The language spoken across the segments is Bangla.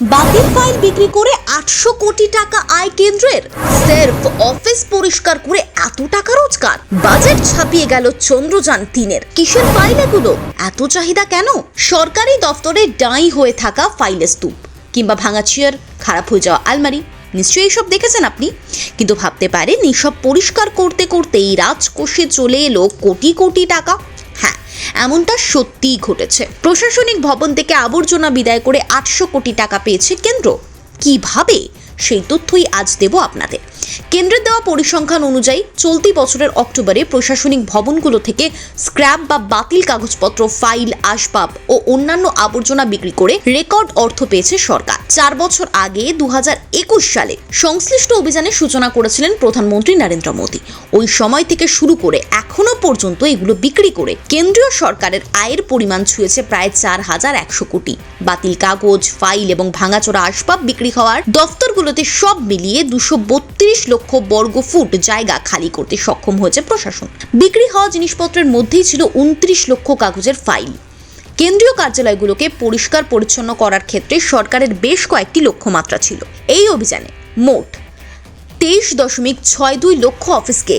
বাতিল ফাইল বিক্রি করে আটশো কোটি টাকা আয় কেন্দ্রের সেলফ অফিস পরিষ্কার করে এত টাকা রোজগার। বাজেট ছাপিয়ে গেল চন্দ্রযান তিনের। কিসের ফাইল এগুলো? এত চাহিদা কেন? সরকারি দফতরে ডাই হয়ে থাকা ফাইলের স্তূপ। কিংবা ভাঙা চেয়ার, খারাপ হয়ে যাওয়া আলমারি। নিশ্চয়ই এইসব দেখেছেন আপনি? কিন্তু ভাবতে পারেন এইসব পরিষ্কার করতে করতেই রাজকোষে চলে এলো কোটি কোটি টাকা। হ্যাঁ এমনটা সত্যিই ঘটেছে। প্রশাসনিক ভবন থেকে আবর্জনা বিদায় করে আটশো কোটি টাকা পেয়েছে কেন্দ্র। কীভাবে? সেই তথ্যই আজ দেব আপনাদের। কেন্দ্রের দেওয়া পরিসংখ্যান অনুযায়ী চলতি বছরের অক্টোবরে প্রশাসনিক ভবনগুলো থেকে স্ক্র্যাপ বা বাতিল কাগজপত্র, ফাইল, আসবাব ও অন্যান্য আবর্জনা বিক্রি করে রেকর্ড অর্থ পেয়েছে সরকার। চার বছর আগে দু সালে সংশ্লিষ্ট অভিযানের সূচনা করেছিলেন প্রধানমন্ত্রী নরেন্দ্র মোদী। ওই সময় থেকে শুরু করে এখনও পর্যন্ত এগুলো বিক্রি করে কেন্দ্রীয় সরকারের আয়ের পরিমাণ ছুঁয়েছে প্রায় চার হাজার একশো কোটি। বাতিল কাগজ, ফাইল এবং ভাঙাচোরা আসবাব বিক্রি হওয়ার দফতরগুলোতে সব মিলিয়ে দুশো লক্ষ বর্গ ফুট জায়গা খালি করতে সক্ষম হয়েছে প্রশাসন। বিক্রি হওয়া জিনিসপত্রের মধ্যেই ছিল উনত্রিশ লক্ষ কাগজের ফাইল। কেন্দ্রীয় কার্যালয়গুলোকে পরিষ্কার পরিচ্ছন্ন করার ক্ষেত্রে সরকারের বেশ কয়েকটি লক্ষ্যমাত্রা ছিল। এই অভিযানে মোট তেইশ দশমিক ছয় দুই লক্ষ অফিসকে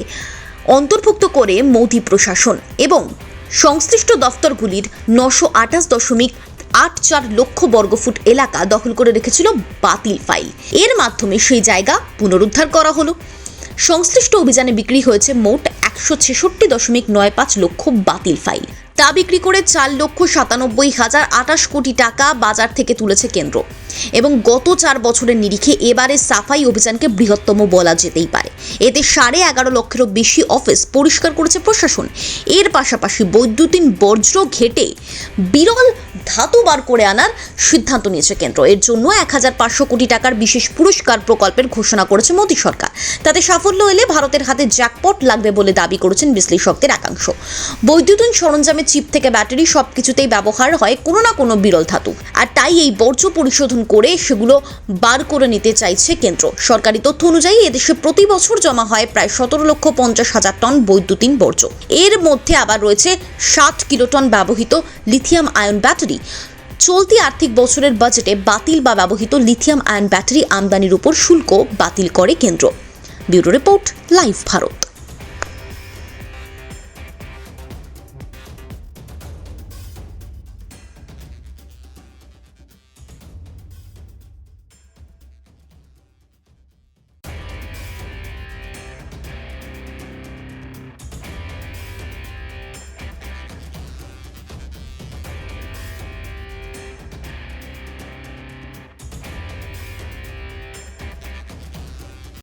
অন্তর্ভুক্ত করে মোদী প্রশাসন এবং সংশ্লিষ্ট দফতরগুলির নশো আঠাশ দশমিক আট চার লক্ষ বর্গফুট এলাকা দখল করে রেখেছিল বাতিল ফাইল। এর মাধ্যমে সেই জায়গা পুনরুদ্ধার করা হলো। সংশ্লিষ্ট অভিযানে বিক্রি হয়েছে মোট একশো ছেষট্টি দশমিক নয় পাঁচ লক্ষ বাতিল ফাইল। তা বিক্রি করে চার লক্ষ সাতানব্বই হাজার আটাশ কোটি টাকা বাজার থেকে তুলেছে কেন্দ্র। এবং গত চার বছরের নিরিখে এবারে সাফাই অভিযানকে বৃহত্তম বলা যেতেই পারে। এতে সাড়ে এগারো লক্ষেরও বেশি অফিস পরিষ্কার করেছে প্রশাসন। এর পাশাপাশি বৈদ্যুতিন বর্জ্য ঘেটে বিরল ধাতু বার করে আনার সিদ্ধান্ত নিয়েছে কেন্দ্র। এর জন্য এক হাজার পাঁচশো কোটি টাকার বিশেষ পুরস্কার প্রকল্পের ঘোষণা করেছে মোদী সরকার। তাতে সাফল্য এলে ভারতের হাতে জ্যাকপট লাগবে বলে দাবি করেছেন বিশ্লেষকদের একাংশ। বৈদ্যুতিন সরঞ্জামের চিপ থেকে ব্যাটারি সব কিছুতেই ব্যবহার হয় কোনো না কোনো বিরল ধাতু। আর তাই এই বর্জ্য পরিশোধন করে সেগুলো বার করে নিতে চাইছে কেন্দ্র। সরকারি তথ্য অনুযায়ী এদেশে প্রতি বছর জমা হয় প্রায় সতেরো লক্ষ পঞ্চাশ হাজার টন বৈদ্যুতিন বর্জ্য। এর মধ্যে আবার রয়েছে ষাট কিলোটন ব্যবহৃত লিথিয়াম আয়ন ব্যাটারি। চলতি আর্থিক বছরের বাজেটে বাতিল বা ব্যবহৃত লিথিয়াম আয়ন ব্যাটারি আমদানির উপর শুল্ক বাতিল করে কেন্দ্র। Bureau report, live Bharat.